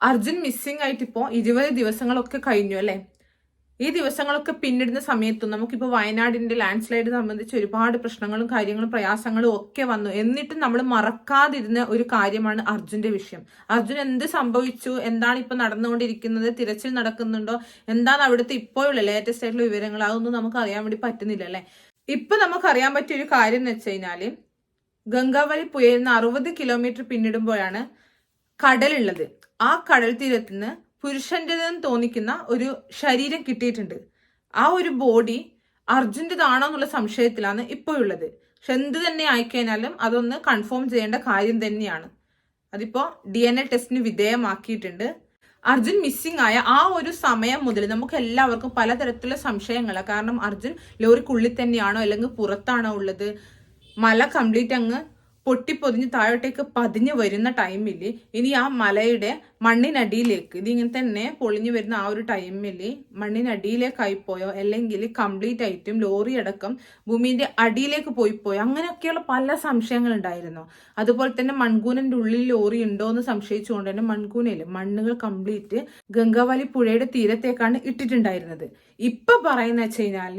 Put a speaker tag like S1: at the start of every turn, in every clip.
S1: Arjun missing ആയിട്ട് ഇപ്പോൾ ഇരുപത് ദിവസങ്ങളൊക്കെ കഴിഞ്ഞു അല്ലേ? ഈ ദിവസങ്ങളൊക്കെ പിന്നിടുന്ന സമയത്തും നമുക്കിപ്പോൾ വയനാടിന്റെ ലാൻഡ് സ്ലൈഡ് സംബന്ധിച്ച് ഒരുപാട് പ്രശ്നങ്ങളും കാര്യങ്ങളും പ്രയാസങ്ങളും ഒക്കെ വന്നു. എന്നിട്ടും നമ്മൾ മറക്കാതിരുന്ന ഒരു കാര്യമാണ് അർജുന്റെ വിഷയം. അർജുൻ എന്ത് സംഭവിച്ചു? എന്താണ് ഇപ്പൊ നടന്നുകൊണ്ടിരിക്കുന്നത്? തിരച്ചിൽ നടക്കുന്നുണ്ടോ? എന്താണ് അവിടുത്തെ ഇപ്പോഴുള്ള ലേറ്റസ്റ്റ് ആയിട്ടുള്ള വിവരങ്ങൾ അതൊന്നും നമുക്ക് അറിയാൻ വേണ്ടി പറ്റുന്നില്ല അല്ലേ? ഇപ്പൊ നമുക്ക് അറിയാൻ പറ്റിയ ഒരു കാര്യം എന്ന് വെച്ച് കഴിഞ്ഞാൽ ഗംഗാവലി പുയരുന്ന അറുപത് കിലോമീറ്റർ പിന്നിടുമ്പോഴാണ് കടലുള്ളത്. ആ കടൽ തീരത്ത് നിന്ന് പുരുഷന്റെതെന്ന് തോന്നിക്കുന്ന ഒരു ശരീരം കിട്ടിയിട്ടുണ്ട്. ആ ഒരു ബോഡി അർജുന്റെതാണോ എന്നുള്ള സംശയത്തിലാണ് ഇപ്പോഴുള്ളത്. പക്ഷെ എന്ത് തന്നെ ആയിക്കഴിഞ്ഞാലും അതൊന്ന് കൺഫേം ചെയ്യേണ്ട കാര്യം തന്നെയാണ്. അതിപ്പോൾ ഡി എൻ എ ടെസ്റ്റിന് വിധേയമാക്കിയിട്ടുണ്ട്. അർജുൻ മിസ്സിംഗ് ആയ ആ ഒരു സമയം മുതൽ നമുക്ക് എല്ലാവർക്കും പലതരത്തിലുള്ള സംശയങ്ങളാണ് കാരണം അർജുൻ ലോറിക്കുള്ളിൽ തന്നെയാണോ അല്ലെങ്കിൽ പുറത്താണോ ഉള്ളത്? മല കംപ്ലീറ്റ് അങ്ങ് പൊട്ടിപ്പൊതിഞ്ഞ് താഴോട്ടേക്ക് പതിഞ്ഞ് വരുന്ന ടൈമിൽ ഇനി ആ മലയുടെ മണ്ണിനടിയിലേക്ക് ഇതിങ്ങനെ തന്നെ പൊളിഞ്ഞു വരുന്ന ആ ഒരു ടൈമിൽ മണ്ണിനടിയിലേക്കായി പോയോ? അല്ലെങ്കിൽ കംപ്ലീറ്റ് ആയിട്ടും ലോറി അടക്കം ഭൂമിന്റെ അടിയിലേക്ക് പോയി പോയോ? അങ്ങനെയൊക്കെയുള്ള പല സംശയങ്ങൾ ഉണ്ടായിരുന്നു. അതുപോലെ തന്നെ മൺകൂനന്റെ ഉള്ളിൽ ലോറി ഉണ്ടോ എന്ന് സംശയിച്ചുകൊണ്ട് തന്നെ മൺകൂനയിൽ മണ്ണുകൾ കംപ്ലീറ്റ് ഗംഗാവലി പുഴയുടെ തീരത്തേക്കാണ് ഇട്ടിട്ടുണ്ടായിരുന്നത്. ഇപ്പൊ പറയുന്ന വെച്ച് കഴിഞ്ഞാൽ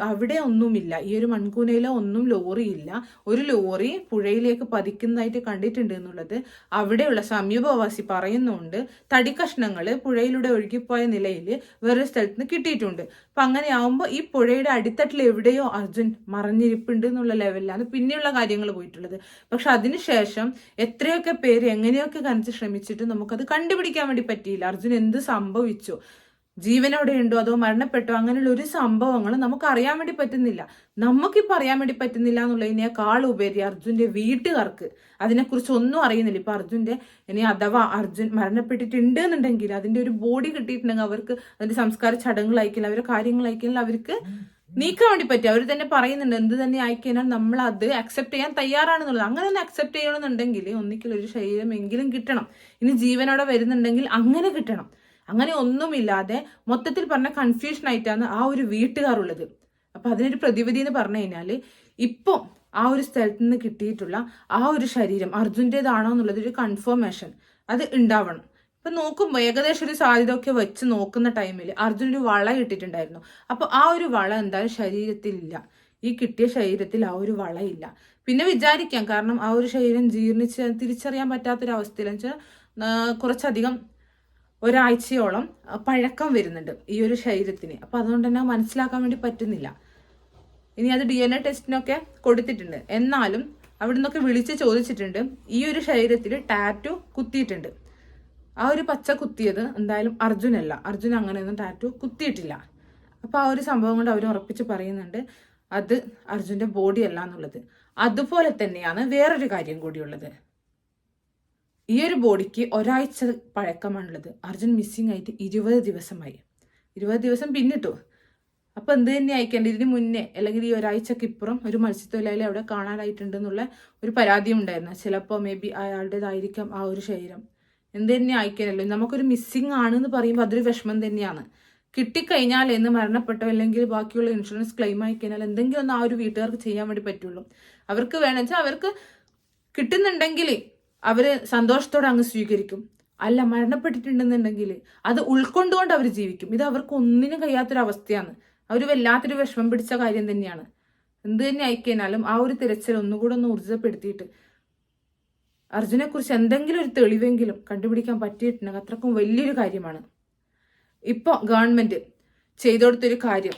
S1: അവിടെ ഒന്നുമില്ല. ഈ ഒരു മൺകൂനയിലോ ഒന്നും ലോറി ഇല്ല. ഒരു ലോറി പുഴയിലേക്ക് പതിക്കുന്നതായിട്ട് കണ്ടിട്ടുണ്ട് എന്നുള്ളത് അവിടെയുള്ള സമീപവാസി പറയുന്നുണ്ട്. തടി കഷ്ണങ്ങൾ പുഴയിലൂടെ ഒഴുകിപ്പോയ നിലയിൽ വേറൊരു സ്ഥലത്ത് നിന്ന് കിട്ടിയിട്ടുണ്ട്. അപ്പൊ അങ്ങനെ ആവുമ്പോൾ ഈ പുഴയുടെ അടിത്തട്ടിൽ എവിടെയോ അർജുൻ മറഞ്ഞിരിപ്പുണ്ട് എന്നുള്ള ലെവലിലാണ് പിന്നെയുള്ള കാര്യങ്ങൾ പോയിട്ടുള്ളത്. പക്ഷെ അതിനുശേഷം എത്രയൊക്കെ പേര് എങ്ങനെയൊക്കെ കനച്ച് ശ്രമിച്ചിട്ട് നമുക്കത് കണ്ടുപിടിക്കാൻ വേണ്ടി പറ്റിയില്ല. അർജുൻ എന്ത് സംഭവിച്ചു? ജീവനോടെ ഉണ്ടോ അതോ മരണപ്പെട്ടോ? അങ്ങനെയുള്ള ഒരു സംഭവങ്ങൾ നമുക്ക് അറിയാൻ വേണ്ടി പറ്റുന്നില്ല. നമുക്കിപ്പോൾ അറിയാൻ വേണ്ടി പറ്റുന്നില്ല എന്നുള്ളതിനേക്കാൾ ഉപരി അർജുന്റെ വീട്ടുകാർക്ക്. അതിനെക്കുറിച്ച് ഒന്നും അറിയുന്നില്ല. ഇപ്പൊ അർജുന്റെ ഇനി അഥവാ അർജുൻ മരണപ്പെട്ടിട്ടുണ്ട് എന്നുണ്ടെങ്കിൽ അതിന്റെ ഒരു ബോഡി കിട്ടിയിട്ടുണ്ടെങ്കിൽ അവർക്ക് അതിന്റെ സംസ്കാര ചടങ്ങുകൾ അയക്കില്ല അവരുടെ കാര്യങ്ങൾ അയക്കില്ല അവർക്ക് നീക്കാൻ വേണ്ടി പറ്റും. അവർ തന്നെ പറയുന്നുണ്ട് എന്ത് തന്നെ ആയിക്കഴിഞ്ഞാൽ നമ്മൾ അത് അക്സെപ്റ്റ് ചെയ്യാൻ തയ്യാറാണെന്നുള്ളത് അങ്ങനെ ഒന്ന് അക്സെപ്റ്റ് ചെയ്യണമെന്നുണ്ടെങ്കിൽ ഒന്നിക്കൽ ഒരു ശരീരം എങ്കിലും കിട്ടണം. ഇനി ജീവനോടെ വരുന്നുണ്ടെങ്കിൽ അങ്ങനെ കിട്ടണം. അങ്ങനെ ഒന്നുമില്ലാതെ മൊത്തത്തിൽ പറഞ്ഞ കൺഫ്യൂഷൻ ആയിട്ടാണ് ആ ഒരു വീട്ടുകാരുള്ളത്. അപ്പൊ അതിനൊരു പ്രതിവിധി എന്ന് പറഞ്ഞു കഴിഞ്ഞാൽ ഇപ്പൊ ആ ഒരു സ്ഥലത്ത് നിന്ന് കിട്ടിയിട്ടുള്ള ആ ഒരു ശരീരം അർജുന്റെതാണോ എന്നുള്ളത് ഒരു കൺഫർമേഷൻ അത് ഉണ്ടാവണം. ഇപ്പം നോക്കുമ്പോൾ ഏകദേശം ഒരു സാധ്യത ഒക്കെ വെച്ച് നോക്കുന്ന ടൈമിൽ അർജുൻ ഒരു വള കിട്ടിയിട്ടുണ്ടായിരുന്നു അപ്പോൾ ആ ഒരു വള എന്തായാലും ശരീരത്തിലില്ല ഈ കിട്ടിയ ശരീരത്തിൽ ആ ഒരു വളയില്ല പിന്നെ വിചാരിക്കാം കാരണം ആ ഒരു ശരീരം ജീർണിച്ച് തിരിച്ചറിയാൻ പറ്റാത്തൊരവസ്ഥയിൽ വെച്ചാൽ കുറച്ചധികം ഒരാഴ്ചയോളം പഴക്കം വരുന്നുണ്ട് ഈ ഒരു ശരീരത്തിന്. അപ്പൊ അതുകൊണ്ട് തന്നെ മനസ്സിലാക്കാൻ വേണ്ടി പറ്റുന്നില്ല. ഇനി അത് ഡി എൻ എ ടെസ്റ്റിനൊക്കെ കൊടുത്തിട്ടുണ്ട്. എന്നാലും അവിടെ നിന്നൊക്കെ വിളിച്ച് ചോദിച്ചിട്ടുണ്ട്. ഈ ഒരു ശരീരത്തിൽ ടാറ്റു കുത്തിയിട്ടുണ്ട്. ആ ഒരു പച്ച കുത്തിയത് എന്തായാലും അർജുനല്ല. അർജുൻ അങ്ങനെയൊന്നും ടാറ്റു കുത്തിയിട്ടില്ല. അപ്പോൾ ആ ഒരു സംഭവം കൊണ്ട് അവർ ഉറപ്പിച്ച് പറയുന്നുണ്ട് അത് അർജുന്റെ ബോഡി അല്ല എന്നുള്ളത്. അതുപോലെ തന്നെയാണ് വേറൊരു കാര്യം കൂടിയുള്ളത്. ഈ ഒരു ബോഡിക്ക് ഒരാഴ്ച പഴക്കമാണുള്ളത്. അർജുൻ മിസ്സിംഗ് ആയിട്ട് ഇരുപത് ദിവസമായി. ഇരുപത് ദിവസം പിന്നിട്ടു. അപ്പോൾ എന്ത് തന്നെ അയക്കേണ്ടത് ഇതിന് മുന്നേ അല്ലെങ്കിൽ ഈ ഒരാഴ്ചക്ക് ഇപ്പുറം ഒരു മത്സ്യത്തൊഴിലാളി അവിടെ കാണാനായിട്ടുണ്ടെന്നുള്ള ഒരു പരാതിയും ഉണ്ടായിരുന്നു. ചിലപ്പോൾ മേ ബി അയാളുടേതായിരിക്കാം ആ ഒരു ശരീരം. എന്ത് തന്നെ അയക്കാനല്ലോ നമുക്കൊരു മിസ്സിംഗ് ആണെന്ന് പറയുമ്പോൾ അതൊരു വിഷമം തന്നെയാണ്. കിട്ടിക്കഴിഞ്ഞാൽ എന്ന് മരണപ്പെട്ടോ അല്ലെങ്കിൽ ബാക്കിയുള്ള ഇൻഷുറൻസ് ക്ലെയിം ആയിക്കഴിഞ്ഞാൽ എന്തെങ്കിലും ഒന്ന് ആ ഒരു വീട്ടുകാർക്ക് ചെയ്യാൻ വേണ്ടി പറ്റുള്ളൂ. അവർക്ക് വേണമെന്ന് വെച്ചാൽ അവർക്ക് കിട്ടുന്നുണ്ടെങ്കിൽ അവർ സന്തോഷത്തോടെ അങ്ങ് സ്വീകരിക്കും. അല്ല മരണപ്പെട്ടിട്ടുണ്ടെന്നുണ്ടെങ്കിൽ അത് ഉൾക്കൊണ്ടുകൊണ്ട് അവർ ജീവിക്കും. ഇത് അവർക്ക് ഒന്നിനും കഴിയാത്തൊരവസ്ഥയാണ്. അവർ വല്ലാത്തൊരു വിഷമം പിടിച്ച കാര്യം തന്നെയാണ്. എന്ത് തന്നെ ആയിക്കഴിഞ്ഞാലും ആ ഒരു തിരച്ചിൽ ഒന്നുകൂടെ ഒന്ന് ഊർജപ്പെടുത്തിയിട്ട് അർജുനെ കുറിച്ച് എന്തെങ്കിലും ഒരു തെളിവെങ്കിലും കണ്ടുപിടിക്കാൻ പറ്റിയിട്ടുണ്ടെങ്കിൽ അത്രക്കും വലിയൊരു കാര്യമാണ്. ഇപ്പോൾ ഗവൺമെന്റ് ചെയ്തുകൊടുത്തൊരു കാര്യം.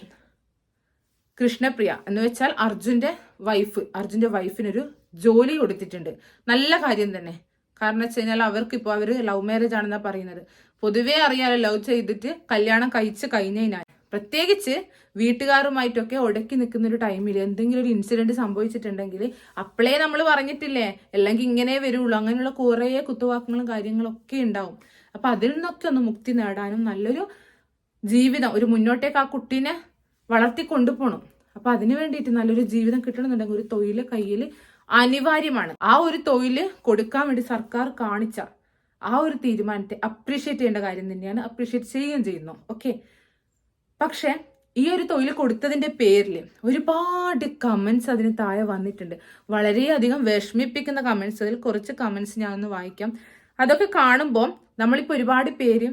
S1: കൃഷ്ണപ്രിയ എന്ന് വെച്ചാൽ അർജുന്റെ വൈഫ് അർജുന്റെ വൈഫിനൊരു ജോലി കൊടുത്തിട്ടുണ്ട്. നല്ല കാര്യം തന്നെ. കാരണം വെച്ച് കഴിഞ്ഞാൽ അവർക്ക് ഇപ്പോൾ അവർ ലവ് മാരേജ് ആണെന്നാ പറയുന്നത്. പൊതുവേ അറിയാലോ ലവ് ചെയ്തിട്ട് കല്യാണം കഴിച്ച് കഴിഞ്ഞാൽ പ്രത്യേകിച്ച് വീട്ടുകാരുമായിട്ടൊക്കെ ഉടക്കി നിൽക്കുന്ന ഒരു ടൈമിൽ എന്തെങ്കിലും ഒരു ഇൻസിഡന്റ് സംഭവിച്ചിട്ടുണ്ടെങ്കിൽ അപ്പോഴേ നമ്മൾ പറഞ്ഞിട്ടില്ലേ അല്ലെങ്കിൽ ഇങ്ങനെ വരുള്ളൂ. അങ്ങനെയുള്ള കുറേ കുത്തുവാക്കങ്ങളും കാര്യങ്ങളൊക്കെ ഉണ്ടാവും. അപ്പൊ അതിൽ നിന്നൊക്കെ ഒന്ന് മുക്തി നേടാനും നല്ലൊരു ജീവിതം ഒരു മുന്നോട്ടേക്ക് ആ കുട്ടീനെ വളർത്തി കൊണ്ടുപോകണം അപ്പൊ അതിനു വേണ്ടിയിട്ട് നല്ലൊരു ജീവിതം കിട്ടണമെന്നുണ്ടെങ്കിൽ ഒരു തൊഴിൽ കയ്യിൽ അനിവാര്യമാണ്. ആ ഒരു തൊഴിൽ കൊടുക്കാൻ വേണ്ടി സർക്കാർ കാണിച്ച ആ ഒരു തീരുമാനത്തെ അപ്രീഷിയേറ്റ് ചെയ്യേണ്ട കാര്യം തന്നെയാണ് അപ്രീഷിയേറ്റ് ചെയ്യുകയും ചെയ്യുന്നു. ഓക്കെ പക്ഷെ ഈ ഒരു തൊഴിൽ കൊടുത്തതിന്റെ പേരിൽ ഒരുപാട് കമന്റ്സ് അതിന് താഴെ വന്നിട്ടുണ്ട്. വളരെയധികം വിഷമിപ്പിക്കുന്ന കമന്റ്സ് അതിൽ കുറച്ച് കമന്റ്സ് ഞാൻ ഒന്ന് വായിക്കാം. അതൊക്കെ കാണുമ്പോൾ നമ്മളിപ്പോൾ ഒരുപാട് പേര്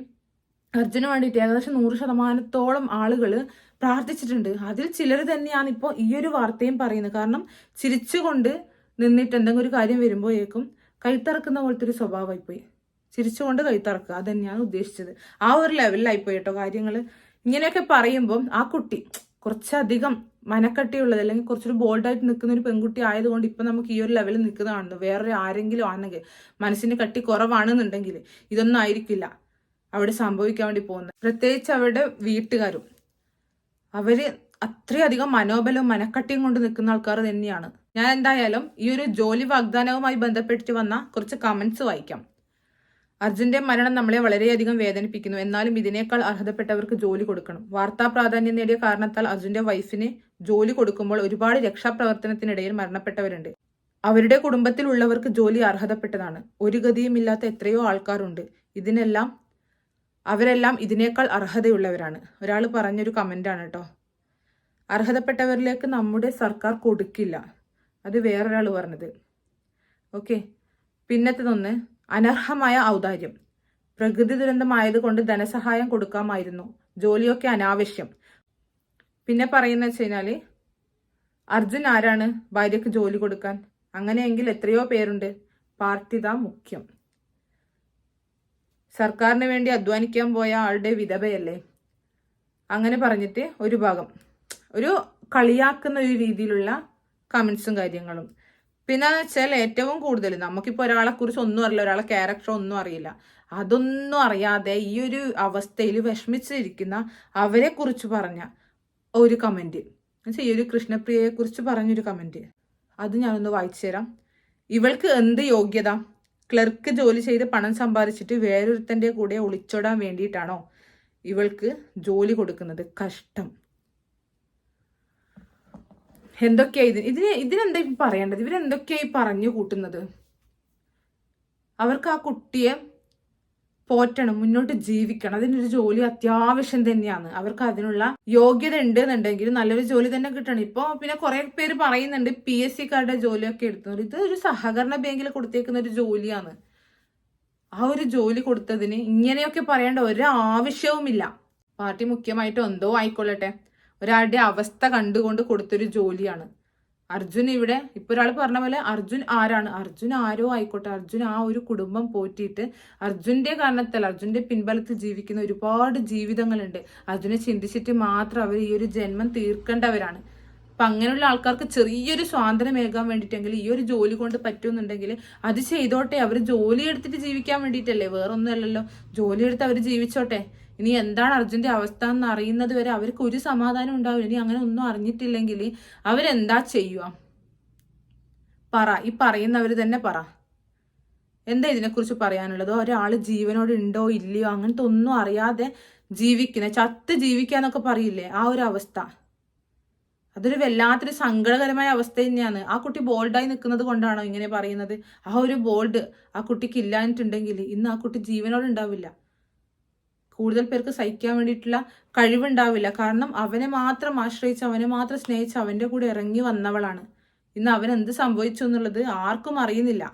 S1: അർജുന് വേണ്ടിയിട്ട് ഏകദേശം നൂറ് ശതമാനത്തോളം ആളുകൾ പ്രാർത്ഥിച്ചിട്ടുണ്ട്. അതിൽ ചിലർ തന്നെയാണ് ഇപ്പോൾ ഈ ഒരു വാർത്തയും പറയുന്നത്. കാരണം ചിരിച്ചുകൊണ്ട് നിന്നിട്ട് എന്തെങ്കിലും ഒരു കാര്യം വരുമ്പോഴേക്കും കൈത്തറക്കുന്ന പോലത്തെ ഒരു സ്വഭാവമായി പോയി ചിരിച്ചുകൊണ്ട് കൈത്തറക്കുക. അത് തന്നെയാണ് ഉദ്ദേശിച്ചത്. ആ ഒരു ലെവലിലായി പോയി കേട്ടോ കാര്യങ്ങൾ ഇങ്ങനെയൊക്കെ പറയുമ്പം ആ കുട്ടി കുറച്ചധികം മനക്കട്ടിയുള്ളത് അല്ലെങ്കിൽ കുറച്ചൊരു ബോൾഡായിട്ട് നിൽക്കുന്ന ഒരു പെൺകുട്ടി ആയതുകൊണ്ട് ഇപ്പം നമുക്ക് ഈ ഒരു ലെവലിൽ നിൽക്കുന്നതാണ് വേറൊരു ആരെങ്കിലും ആണെങ്കിൽ മനസ്സിന് കട്ടി കുറവാണെന്നുണ്ടെങ്കിൽ ഇതൊന്നും ആയിരിക്കില്ല. അവിടെ സംഭവിക്കാൻ വേണ്ടി പോകുന്നത്. പ്രത്യേകിച്ച് അവരുടെ വീട്ടുകാരും. അവർ അത്രയധികം മനോബലവും മനക്കട്ടിയും കൊണ്ട് നിൽക്കുന്ന ആൾക്കാർ തന്നെയാണ്. ഞാൻ എന്തായാലും ഈ ഒരു ജോലി വാഗ്ദാനവുമായി ബന്ധപ്പെട്ട് വന്ന കുറച്ച് കമൻസ് വായിക്കാം. അർജുന്റെ മരണം നമ്മളെ വളരെയധികം വേദനിപ്പിക്കുന്നു. എന്നാലും ഇതിനേക്കാൾ അർഹതപ്പെട്ടവർക്ക് ജോലി കൊടുക്കണം. വാർത്താ പ്രാധാന്യം നേടിയ കാരണത്താൽ അർജുന്റെ വൈഫിന് ജോലി കൊടുക്കുമ്പോൾ ഒരുപാട് രക്ഷാപ്രവർത്തനത്തിനിടയിൽ മരണപ്പെട്ടവരുണ്ട്. അവരുടെ കുടുംബത്തിലുള്ളവർക്ക് ജോലി അർഹതപ്പെട്ടതാണ്. ഒരു ഗതിയുമില്ലാത്ത എത്രയോ ആൾക്കാരുണ്ട്. ഇതിനെല്ലാം അവരെല്ലാം ഇതിനേക്കാൾ അർഹതയുള്ളവരാണ്. ഒരാൾ പറഞ്ഞൊരു കമന്റാണ് കേട്ടോ അർഹതപ്പെട്ടവരിലേക്ക് നമ്മുടെ സർക്കാർ കൊടുക്കില്ല. അത് വേറൊരാൾ പറഞ്ഞത്. ഓക്കെ. പിന്നത്തതൊന്ന് അനർഹമായ ഔദാര്യം. പ്രകൃതി ദുരന്തമായതുകൊണ്ട് ധനസഹായം കൊടുക്കാമായിരുന്നു. ജോലിയൊക്കെ അനാവശ്യം. പിന്നെ പറയുന്ന വെച്ച് കഴിഞ്ഞാൽ അർജുൻ ആരാണ് ഭാര്യയ്ക്ക് ജോലി കൊടുക്കാൻ? അങ്ങനെയെങ്കിൽ എത്രയോ പേരുണ്ട്. പാർട്ടി താ മുഖ്യം. സർക്കാരിന് വേണ്ടി അധ്വാനിക്കാൻ പോയ ആളുടെ വിധവയല്ലേ? അങ്ങനെ പറഞ്ഞിട്ട് ഒരു ഭാഗം. ഒരു കളിയാക്കുന്ന ഒരു രീതിയിലുള്ള കമൻസും കാര്യങ്ങളും. പിന്നെ വെച്ചാൽ ഏറ്റവും കൂടുതൽ നമുക്കിപ്പോൾ ഒരാളെ കുറിച്ച് ഒന്നും അറിയില്ല ഒരാളെ ക്യാരക്ടർ ഒന്നും അറിയില്ല. അതൊന്നും അറിയാതെ ഈ ഒരു അവസ്ഥയിൽ വിഷമിച്ചിരിക്കുന്ന അവരെ കുറിച്ച് പറഞ്ഞ ഒരു കമന്റ് എന്നുവെച്ചാൽ ഈ ഒരു കൃഷ്ണപ്രിയയെ കുറിച്ച് പറഞ്ഞൊരു കമന്റ് അത് ഞാനൊന്ന് വായിച്ചു തരാം. ഇവൾക്ക് എന്ത് യോഗ്യത? ക്ലർക്ക് ജോലി ചെയ്ത് പണം സമ്പാദിച്ചിട്ട് വേറൊരുത്തന്റെ കൂടെ ഒളിച്ചോടാൻ വേണ്ടിയിട്ടാണോ ഇവൾക്ക് ജോലി കൊടുക്കുന്നത്? കഷ്ടം. എന്തൊക്കെയാ ഇതിന് ഇതിന് ഇതിനെന്താ ഇപ്പം പറയേണ്ടത്? ഇവരെന്തൊക്കെയായി പറഞ്ഞു കൂട്ടുന്നത്? അവർക്ക് ആ കുട്ടിയെ പോറ്റണം മുന്നോട്ട് ജീവിക്കണം. അതിനൊരു ജോലി അത്യാവശ്യം തന്നെയാണ്. അവർക്ക് അതിനുള്ള യോഗ്യത ഉണ്ട് എന്നുണ്ടെങ്കിൽ നല്ലൊരു ജോലി തന്നെ കിട്ടണം. ഇപ്പൊ പിന്നെ കുറെ പേര് പറയുന്നുണ്ട് പി എസ് സിക്കാരുടെ ജോലിയൊക്കെ എടുത്തു ഇത് ഒരു സഹകരണ ബാങ്കിൽ കൊടുത്തേക്കുന്ന ഒരു ജോലിയാണ്. ആ ഒരു ജോലി കൊടുത്തതിന് ഇങ്ങനെയൊക്കെ പറയേണ്ട ഒരാവശ്യവുമില്ല. പാർട്ടി മുഖ്യമായിട്ട് എന്തോ ആയിക്കൊള്ളട്ടെ. ഒരാളുടെ അവസ്ഥ കണ്ടുകൊണ്ട് കൊടുത്തൊരു ജോലിയാണ്. അർജുൻ ഇവിടെ ഇപ്പൊ ഒരാൾ പറഞ്ഞ പോലെ അർജുൻ ആരാണ്? അർജുൻ ആരോ ആയിക്കോട്ടെ. അർജുൻ ആ ഒരു കുടുംബം പോറ്റിയിട്ട് അർജുന്റെ കാരണത്താൽ അർജുന്റെ പിൻബലത്തിൽ ജീവിക്കുന്ന ഒരുപാട് ജീവിതങ്ങളുണ്ട്. അർജുനെ ചിന്തിച്ചിട്ട് മാത്രം അവർ ഈ ഒരു ജന്മം തീർക്കേണ്ടവരാണ്. അപ്പൊ അങ്ങനെയുള്ള ആൾക്കാർക്ക് ചെറിയൊരു സ്വാതന്ത്ര്യമേകാൻ വേണ്ടിയിട്ടെങ്കിൽ ഈ ഒരു ജോലി കൊണ്ട് പറ്റുമെന്നുണ്ടെങ്കിൽ അത് ചെയ്തോട്ടെ. അവർ ജോലി എടുത്തിട്ട് ജീവിക്കാൻ വേണ്ടിയിട്ടല്ലേ? വേറൊന്നും അല്ലല്ലോ ജോലി എടുത്ത് അവർ ജീവിച്ചോട്ടെ. ഇനി എന്താണ് അർജുന്റെ അവസ്ഥ എന്ന് അറിയുന്നത് വരെ അവർക്ക് ഒരു സമാധാനം ഉണ്ടാവില്ല. ഇനി അങ്ങനെ ഒന്നും അറിഞ്ഞിട്ടില്ലെങ്കിൽ അവരെന്താ ചെയ്യുക? പറ. ഈ പറയുന്നവർ തന്നെ പറ. എന്താ ഇതിനെക്കുറിച്ച് പറയാനുള്ളത്? ഒരാൾ ജീവനോട് ഉണ്ടോ ഇല്ലയോ? അങ്ങനത്തെ ഒന്നും അറിയാതെ ജീവിക്കുന്ന ചത്ത് ജീവിക്കാന്നൊക്കെ പറയില്ലേ? ആ ഒരു അവസ്ഥ. അതൊരു വല്ലാത്തൊരു സങ്കടകരമായ അവസ്ഥ തന്നെയാണ്. ആ കുട്ടി ബോൾഡായി നിൽക്കുന്നത് കൊണ്ടാണോ ഇങ്ങനെ പറയുന്നത്? ആ ഒരു ബോൾഡ് ആ കുട്ടിക്ക് ഇല്ലാഞ്ഞിട്ടുണ്ടെങ്കിൽ ഇന്ന് ആ കുട്ടി ജീവനോട് ഉണ്ടാവില്ല. കൂടുതൽ പേർക്ക് സഹിക്കാൻ വേണ്ടിയിട്ടുള്ള കഴിവുണ്ടാവില്ല. കാരണം അവനെ മാത്രം ആശ്രയിച്ച് അവനെ മാത്രം സ്നേഹിച്ച് അവന്റെ കൂടെ ഇറങ്ങി വന്നവളാണ്. ഇന്ന് അവൻ എന്ത് സംഭവിച്ചു എന്നുള്ളത് ആർക്കും അറിയുന്നില്ല.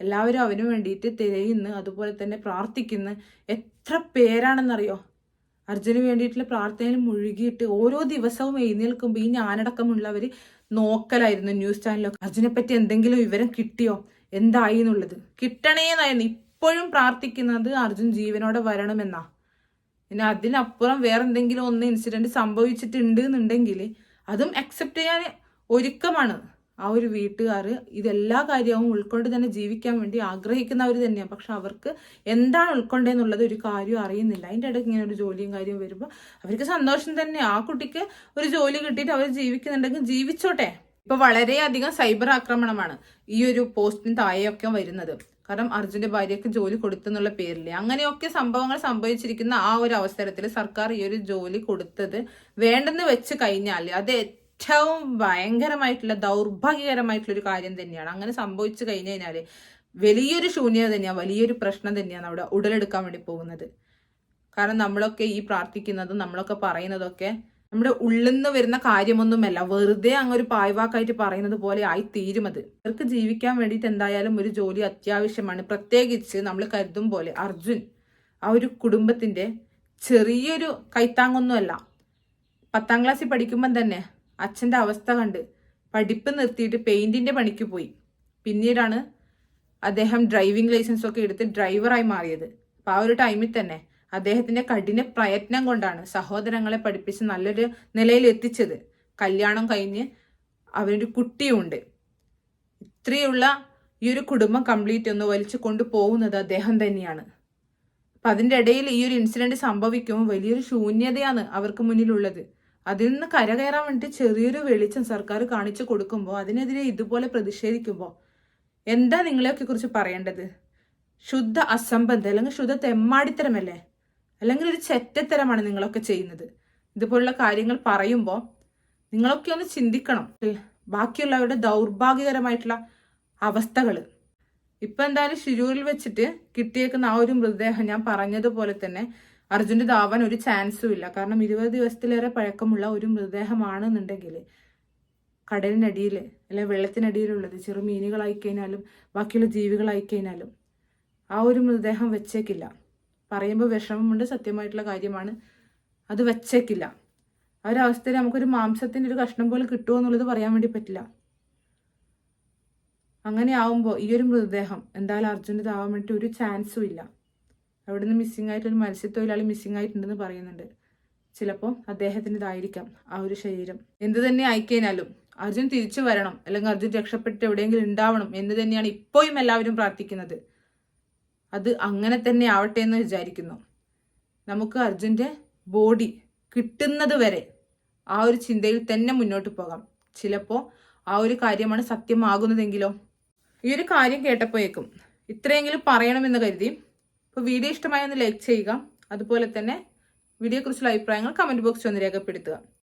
S1: എല്ലാവരും അവന് വേണ്ടിയിട്ട് തിരയുന്നു അതുപോലെ തന്നെ പ്രാർത്ഥിക്കുന്നു. എത്ര പേരാണെന്നറിയോ? അർജുന് വേണ്ടിയിട്ടുള്ള പ്രാർത്ഥനയിൽ മുഴുകിയിട്ട് ഓരോ ദിവസവും എഴുന്നേൽക്കുമ്പോൾ ഈ ഞാനടക്കമുള്ളവർ നോക്കലായിരുന്നു ന്യൂസ് ചാനലൊക്കെ അർജുനെ പറ്റി എന്തെങ്കിലും വിവരം കിട്ടിയോ? എന്തായി എന്നുള്ളത്. കിട്ടണേന്നായിരുന്നു. ഇപ്പോഴും പ്രാർത്ഥിക്കുന്നത് അർജുൻ ജീവനോടെ വരണമെന്നാ. പിന്നെ അതിനപ്പുറം വേറെ എന്തെങ്കിലും ഒന്ന് ഇൻസിഡന്റ് സംഭവിച്ചിട്ടുണ്ട് എന്നുണ്ടെങ്കിൽ അതും അക്സെപ്റ്റ് ചെയ്യാൻ ഒരുക്കമാണ്. ആ ഒരു വീട്ടുകാർ ഇതെല്ലാ കാര്യവും ഉൾക്കൊണ്ട് തന്നെ ജീവിക്കാൻ വേണ്ടി ആഗ്രഹിക്കുന്നവർ തന്നെയാണ് പക്ഷെ അവർക്ക് എന്താണ് ഉൾക്കൊണ്ടതെന്നുള്ളത് ഒരു കാര്യം അറിയുന്നില്ല. അതിന്റെ ഇടയ്ക്ക് ഇങ്ങനെ ഒരു ജോലിയും കാര്യവും വരുമ്പോൾ അവർക്ക് സന്തോഷം തന്നെ. ആ കുട്ടിക്ക് ഒരു ജോലി കിട്ടിയിട്ട് അവർ ജീവിക്കുന്നുണ്ടെങ്കിൽ ജീവിച്ചോട്ടെ. ഇപ്പൊ വളരെയധികം സൈബർ ആക്രമണമാണ് ഈ ഒരു പോസ്റ്റിന് താഴെയൊക്കെ വരുന്നത്. കാരണം അർജുന്റെ ഭാര്യയ്ക്ക് ജോലി കൊടുത്തെന്നുള്ള പേരിൽ അങ്ങനെയൊക്കെ സംഭവങ്ങൾ സംഭവിച്ചിരിക്കുന്ന ആ ഒരു അവസരത്തിൽ സർക്കാർ ഈ ഒരു ജോലി കൊടുത്തത് വേണ്ടെന്ന് വെച്ച് കഴിഞ്ഞാൽ അത് ഏറ്റവും ഭയങ്കരമായിട്ടുള്ള ദൗർഭാഗ്യകരമായിട്ടുള്ള ഒരു കാര്യം തന്നെയാണ്. അങ്ങനെ സംഭവിച്ചു കഴിഞ്ഞു കഴിഞ്ഞാൽ വലിയൊരു ശൂന്യത തന്നെയാണ് വലിയൊരു പ്രശ്നം തന്നെയാണ് അവിടെ ഉടലെടുക്കാൻ വേണ്ടി പോകുന്നത്. കാരണം നമ്മളൊക്കെ ഈ പ്രാർത്ഥിക്കുന്നതും നമ്മളൊക്കെ പറയുന്നതൊക്കെ നമ്മുടെ ഉള്ളിൽ നിന്ന് വരുന്ന കാര്യമൊന്നുമല്ല. വെറുതെ അങ്ങ് ഒരു പായ്വാക്കായിട്ട് പറയുന്നത് പോലെ ആയി തീരും അത്. ഇവർക്ക് ജീവിക്കാൻ വേണ്ടിയിട്ട് എന്തായാലും ഒരു ജോലി അത്യാവശ്യമാണ്. പ്രത്യേകിച്ച് നമ്മൾ കരുതും പോലെ അർജുൻ ആ ഒരു കുടുംബത്തിന്റെ ചെറിയൊരു കൈത്താങ്ങൊന്നുമല്ല. പത്താം ക്ലാസ്സിൽ പഠിക്കുമ്പം തന്നെ അച്ഛന്റെ അവസ്ഥ കണ്ട് പഠിപ്പ് നിർത്തിയിട്ട് പെയിന്റിന്റെ പണിക്ക് പോയി. പിന്നീടാണ് അദ്ദേഹം ഡ്രൈവിംഗ് ലൈസൻസ് ഒക്കെ എടുത്ത് ഡ്രൈവറായി മാറിയത്. അപ്പോൾ ആ ഒരു ടൈമിൽ തന്നെ അദ്ദേഹത്തിന്റെ കഠിന പ്രയത്നം കൊണ്ടാണ് സഹോദരങ്ങളെ പഠിപ്പിച്ച് നല്ലൊരു നിലയിൽ എത്തിച്ചത് കല്യാണം കഴിഞ്ഞ് അവനൊരു കുട്ടിയുണ്ട്. ഇത്രയുള്ള ഈ ഒരു കുടുംബം കംപ്ലീറ്റ് ഒന്ന് വലിച്ചു കൊണ്ടുപോകുന്നത് അദ്ദേഹം തന്നെയാണ്. അപ്പൊ അതിന്റെ ഇടയിൽ ഈ ഒരു ഇൻസിഡന്റ് സംഭവിക്കുമ്പോൾ വലിയൊരു ശൂന്യതയാണ് അവർക്ക് മുന്നിലുള്ളത്. അതിൽ നിന്ന് കരകയറാൻ വേണ്ടി ചെറിയൊരു വെളിച്ചം സർക്കാർ കാണിച്ചു കൊടുക്കുമ്പോൾ അതിനെതിരെ ഇതുപോലെ പ്രതിഷേധിക്കുമ്പോൾ എന്താ നിങ്ങളെയൊക്കെ കുറിച്ച് പറയേണ്ടത്? ശുദ്ധ അസംബന്ധം അല്ലെങ്കിൽ ശുദ്ധ തെമ്മാടിത്തരമല്ലേ? അല്ലെങ്കിൽ ഒരു ചെറ്റത്തരമാണ് നിങ്ങളൊക്കെ ചെയ്യുന്നത്. ഇതുപോലുള്ള കാര്യങ്ങൾ പറയുമ്പോൾ നിങ്ങളൊക്കെ ഒന്ന് ചിന്തിക്കണം. ബാക്കിയുള്ളവരുടെ ദൗർഭാഗ്യകരമായിട്ടുള്ള അവസ്ഥകൾ ഇപ്പം എന്തായാലും ശിരൂരിൽ വെച്ചിട്ട് കിട്ടിയേക്കുന്ന ആ ഒരു മൃതദേഹം ഞാൻ പറഞ്ഞതുപോലെ തന്നെ അർജുന്റെ ദാവാൻ ഒരു ചാൻസും ഇല്ല. കാരണം ഇരുപത് ദിവസത്തിലേറെ പഴക്കമുള്ള ഒരു മൃതദേഹമാണെന്നുണ്ടെങ്കിൽ കടലിനടിയിൽ അല്ലെങ്കിൽ വെള്ളത്തിനടിയിലുള്ളത് ചെറു മീനുകളായി കഴിഞ്ഞാലും ബാക്കിയുള്ള ജീവികളായി കഴിഞ്ഞാലും ആ ഒരു മൃതദേഹം വെച്ചേക്കില്ല. പറയുമ്പോൾ വിഷമമുണ്ട് സത്യമായിട്ടുള്ള കാര്യമാണ്. അത് വെച്ചേക്കില്ല. ആ ഒരു അവസ്ഥയിൽ നമുക്കൊരു മാംസത്തിന്റെ ഒരു കഷ്ണം പോലും കിട്ടുമോ എന്നുള്ളത് പറയാൻ വേണ്ടി പറ്റില്ല. അങ്ങനെ ആവുമ്പോൾ ഈ ഒരു മൃതദേഹം എന്തായാലും അർജുന്റെ ആവാൻ വേണ്ടി ഒരു ചാൻസും ഇല്ല. അവിടെ നിന്ന് മിസ്സിംഗ് ആയിട്ട് ഒരു മത്സ്യത്തൊഴിലാളി മിസ്സിംഗ് ആയിട്ടുണ്ടെന്ന് പറയുന്നുണ്ട്. ചിലപ്പോൾ അദ്ദേഹത്തിന് ഇതായിരിക്കാം ആ ഒരു ശരീരം. എന്ത് തന്നെ ആയിക്കഴിഞ്ഞാലും അർജുൻ തിരിച്ചു വരണം അല്ലെങ്കിൽ അർജുൻ രക്ഷപ്പെട്ട് എവിടെയെങ്കിലും ഉണ്ടാവണം എന്ന് തന്നെയാണ് ഇപ്പോഴും എല്ലാവരും പ്രാർത്ഥിക്കുന്നത്. അത് അങ്ങനെ തന്നെ ആവട്ടെ എന്ന് വിചാരിക്കുന്നു. നമുക്ക് അർജുന്റെ ബോഡി കിട്ടുന്നത് വരെ ആ ഒരു ചിന്തയിൽ തന്നെ മുന്നോട്ട് പോകാം. ചിലപ്പോൾ ആ ഒരു കാര്യമാണ് സത്യമാകുന്നതെങ്കിലോ? ഈ ഒരു കാര്യം കേട്ടപ്പോഴേക്കും ഇത്രയെങ്കിലും പറയണമെന്ന് കരുതി. ഇപ്പോൾ വീഡിയോ ഇഷ്ടമായി ഒന്ന് ലൈക്ക് ചെയ്യുക. അതുപോലെ തന്നെ വീഡിയോയെക്കുറിച്ചുള്ള അഭിപ്രായങ്ങൾ കമന്റ് ബോക്സിൽ ഒന്ന് രേഖപ്പെടുത്തുക.